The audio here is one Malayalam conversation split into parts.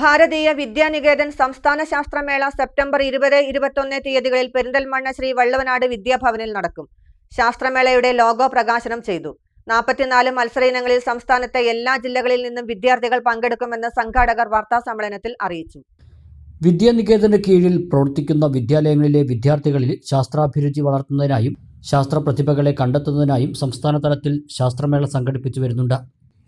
ഭാരതീയ വിദ്യാനികേതൻ സംസ്ഥാന ശാസ്ത്രമേള സെപ്റ്റംബർ ഇരുപത് ഇരുപത്തൊന്ന് തീയതികളിൽ പെരിന്തൽമണ്ണ ശ്രീ വള്ളവനാട് വിദ്യാഭവനിൽ നടക്കും. ശാസ്ത്രമേളയുടെ ലോഗോ പ്രകാശനം ചെയ്തു. നാൽപ്പത്തിനാല് മത്സര ഇനങ്ങളിൽ സംസ്ഥാനത്തെ എല്ലാ ജില്ലകളിൽ നിന്നും വിദ്യാർത്ഥികൾ പങ്കെടുക്കുമെന്ന് സംഘാടകർ വാർത്താസമ്മേളനത്തിൽ അറിയിച്ചു. വിദ്യാനികേതന് കീഴിൽ പ്രവർത്തിക്കുന്ന വിദ്യാലയങ്ങളിലെ വിദ്യാർത്ഥികളിൽ ശാസ്ത്രാഭിരുചി വളർത്തുന്നതിനായും ശാസ്ത്ര പ്രതിഭകളെ കണ്ടെത്തുന്നതിനായും സംസ്ഥാന തലത്തിൽ ശാസ്ത്രമേള സംഘടിപ്പിച്ചു വരുന്നുണ്ട്.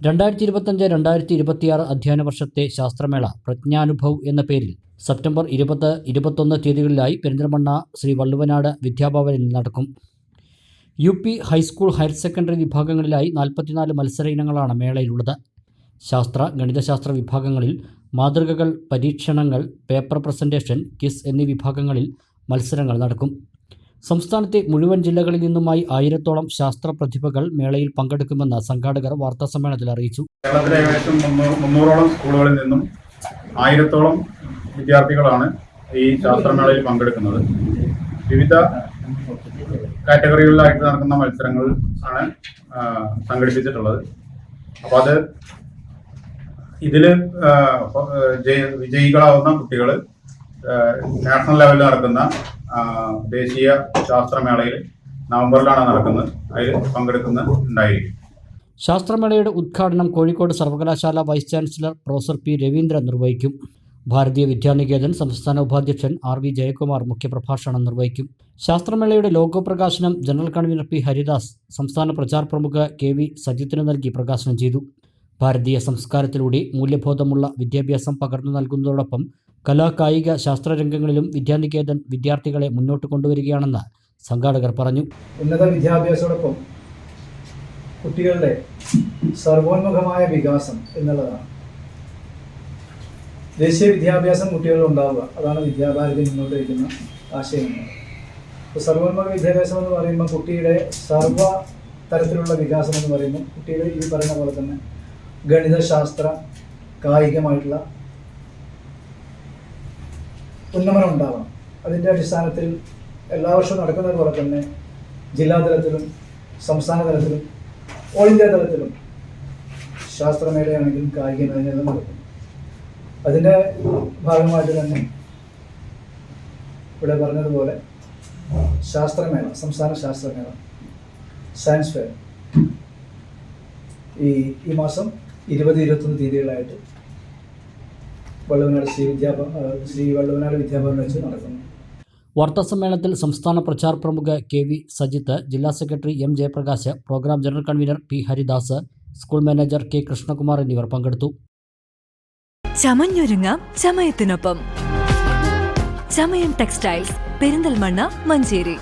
രണ്ടായിരത്തി ഇരുപത്തഞ്ച് രണ്ടായിരത്തി ഇരുപത്തിയാറ് അധ്യയന വർഷത്തെ ശാസ്ത്രമേള പ്രജ്ഞാനുഭവ് എന്ന പേരിൽ സെപ്റ്റംബർ ഇരുപത് ഇരുപത്തൊന്ന് തീയതികളിലായി പെരിന്തൽമണ്ണ ശ്രീ വള്ളുവനാട് വിദ്യാഭവനിൽ നടക്കും. U P high school higher secondary വിഭാഗങ്ങളിലായി നാൽപ്പത്തിനാല് മത്സര ഇനങ്ങളാണ് മേളയിലുള്ളത്. ശാസ്ത്ര ഗണിതശാസ്ത്ര വിഭാഗങ്ങളിൽ മാതൃകകൾ പരീക്ഷണങ്ങൾ പേപ്പർ പ്രസന്റേഷൻ കിസ് എന്നീ വിഭാഗങ്ങളിൽ മത്സരങ്ങൾ നടക്കും. സംസ്ഥാനത്തെ മുഴുവൻ ജില്ലകളിൽ നിന്നുമായി ആയിരത്തോളം ശാസ്ത്ര പ്രതിഭകൾ മേളയിൽ പങ്കെടുക്കുമെന്ന് സംഘാടകർ വാർത്താസമ്മേളനത്തിൽ അറിയിച്ചു. കേരളത്തിലെ ഏകദേശം മുന്നൂറോളം സ്കൂളുകളിൽ നിന്നും ആയിരത്തോളം വിദ്യാർത്ഥികളാണ് ഈ ശാസ്ത്രമേളയിൽ പങ്കെടുക്കുന്നത്. വിവിധ കാറ്റഗറികളിലായിട്ട് നടക്കുന്ന മത്സരങ്ങൾ ആണ് സംഘടിപ്പിച്ചിട്ടുള്ളത്. അപ്പോൾ അത് ഇതിൽ വിജയികളാവുന്ന കുട്ടികൾ നാഷണൽ ലെവലിൽ നടക്കുന്ന ദേശീയ ശാസ്ത്രമേളയിൽ നവംബറിലാണ് നടക്കുന്നത്. അതിൽ പങ്കെടുക്കുന്ന ഉണ്ടായിരിക്കും ശാസ്ത്രമേളയുടെ ഉദ്ഘാടനം കോഴിക്കോട് സർവകലാശാല vice chancellor professor P Raveendran നിർവഹിക്കും. ഭാരതീയ വിദ്യാനികേതൻ സംസ്ഥാന ഉപാധ്യക്ഷൻ ആർ വി ജയകുമാർ മുഖ്യപ്രഭാഷണം നിർവഹിക്കും. ശാസ്ത്രമേളയുടെ ലോഗോ പ്രകാശനം ജനറൽ കൺവീനർ പി ഹരിദാസ് സംസ്ഥാന പ്രചാർ പ്രമുഖ കെ വി സജിത്തിന് നൽകി പ്രകാശനം ചെയ്തു. ഭാരതീയ സംസ്കാരത്തിലൂടെ മൂല്യബോധമുള്ള വിദ്യാഭ്യാസം പകർന്നു നൽകുന്നതോടൊപ്പം കലാ കായിക ശാസ്ത്രരംഗങ്ങളിലും വിദ്യാനികേതൻ വിദ്യാർത്ഥികളെ മുന്നോട്ട് കൊണ്ടുവരികയാണെന്ന് സംഘാടകർ പറഞ്ഞു. ഉന്നത വിദ്യാഭ്യാസത്തോടൊപ്പം കുട്ടികളുടെ സർവോന്മുഖമായ വികാസം എന്നുള്ളതാണ്. ദേശീയ വിദ്യാഭ്യാസം കുട്ടികളിൽ ഉണ്ടാവുക അതാണ് വിദ്യാഭാരതി മുന്നോട്ട് വയ്ക്കുന്ന ആശയം. സർവോന്മുഖ വിദ്യാഭ്യാസം എന്ന് പറയുമ്പോൾ കുട്ടിയുടെ സർവ തരത്തിലുള്ള വികാസം എന്ന് പറയുമ്പോൾ കുട്ടികൾ ഈ പറയുന്ന പോലെ തന്നെ ഗണിതശാസ്ത്ര കായികമായിട്ടുള്ള ഉന്നമനം ഉണ്ടാവണം. അതിന്റെ അടിസ്ഥാനത്തിൽ എല്ലാ വർഷവും നടക്കുന്നത് പോലെ തന്നെ ജില്ലാതലത്തിലും സംസ്ഥാന തലത്തിലും ഓൾ ഇന്ത്യ തലത്തിലും ശാസ്ത്രമേളയാണെങ്കിലും കായിക മേഖലയിലും നടക്കും അതിന്റെ ഭാഗമായിട്ട് തന്നെ ഇവിടെ പറഞ്ഞതുപോലെ ശാസ്ത്രമേള സംസ്ഥാന ശാസ്ത്രമേള സയൻസ് ഫെയർ ഈ ഈ മാസം ഇരുപത് ഇരുപത്തൊന്ന് തീയതികളായിട്ട് വള്ളുവനാട് ശ്രീ വിദ്യാഭ ശ്രീ വള്ളുവനാട് വിദ്യാഭവനിൽ വെച്ച് നടക്കുന്നു. വാർത്താസമ്മേളനത്തിൽ സംസ്ഥാന പ്രചാർ പ്രമുഖ കെ വി സജിത്ത് ജില്ലാ secretary M Jayaprakash programme general convener P Haridas school manager K Krishnakumar എന്നിവർ പങ്കെടുത്തു. ചമഞ്ഞൊരുങ്ങാം ചമയത്തിനൊപ്പം. ചമയം ടെക്സ്റ്റൈൽസ് പെരിന്തൽമണ്ണ മഞ്ചേരി.